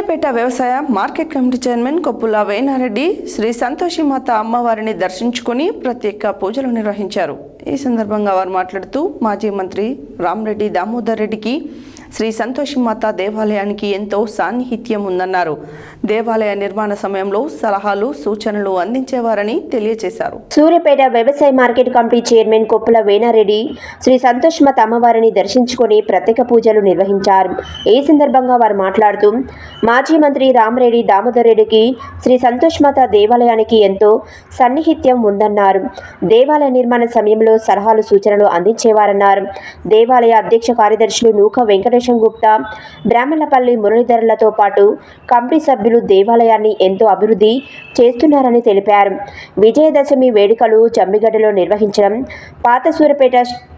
సూర్యాపేట వ్యవసాయ market committee chairman Koppula Venareddy Sri Santoshi Mata అమ్మవారిని దర్శించుకుని ప్రత్యేక పూజలు నిర్వహించారు. ఈ సందర్భంగా వారు మాట్లాడుతూ మాజీ మంత్రి రామరెడ్డి దామోదర్ రెడ్డికి శ్రీ సంతోషిమాత దేవాలయానికి ఎంతో సాన్నిహిత్యం ఉందన్నారు దేవాలయ నిర్మాణ సమయంలో సలహాలు సూచనలు అందించేవారని తెలియజేశారు సూర్యపేట వ్యవసాయ market committee chairman Koppula Venareddy Sri Santoshimata అమ్మవారిని దర్శించుకొని ప్రత్యేక పూజలు నిర్వహించారు. ఈ సందర్భంగా వారు మాట్లాడుతూ మాజీ మంత్రి రామరెడ్డి దామోదర్ రెడ్డికి శ్రీ సంతోష్మాత దేవాలయానికి ఎంతో సన్నిహిత్యం ఉందన్నారు. దేవాలయ నిర్మాణ సమయంలో సలహాలు సూచనలు అందించేవారన్నారు. దేవాలయ అధ్యక్ష కార్యదర్శులు నూక వెంకటేశం గుప్తా బ్రాహ్మణపల్లి మురళీధరులతో పాటు కమిటీ సభ్యులు దేవాలయాన్ని ఎంతో అభివృద్ధి చేస్తున్నారని తెలిపారు. విజయదశమి వేడుకలు చమ్మిగడ్డలో నిర్వహించడం పాత సూరపేట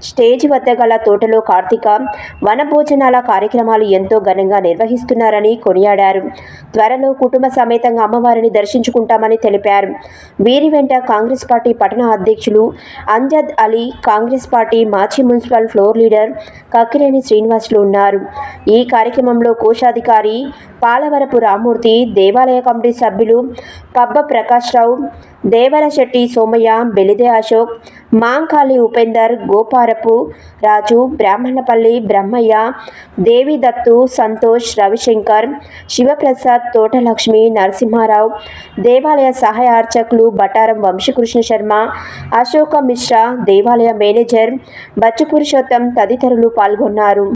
స్టేజి వద్ద గల తోటలో కార్తీక వనభోజనాల కార్యక్రమాలు ఎంతో ఘనంగా నిర్వహిస్తున్నారని కొనియాడారు. త్వరలో కుటుంబ సమేతంగా అమ్మవారిని దర్శించుకుంటామని తెలిపారు. వీరి వెంట కాంగ్రెస్ పార్టీ పట్టణ అధ్యక్షులు అంజద్ అలీ కాంగ్రెస్ పార్టీ మాజీ municipal floor leader Kakkireni Srinivasulu ఉన్నారు. ఈ కార్యక్రమంలో కోశాధికారి పాలవరపు రామూర్తి దేవాలయ కమిటీ సభ్యులు పబ్బ ప్రకాశ్రావు దేవరశెట్టి సోమయ్య బెలిదే అశోక్ మాంకాళి ఉపేందర్ గోపారపు రాజు బ్రాహ్మణపల్లి బ్రహ్మయ్య దేవిదత్తు సంతోష్ రవిశంకర్ శివప్రసాద్ తోటలక్ష్మి నరసింహారావు దేవాలయ సహాయ అర్చకులు బటారం వంశీకృష్ణ శర్మ అశోక మిశ్రా దేవాలయ మేనేజర్ బచ్చు పురుషోత్తం తదితరులు పాల్గొన్నారు.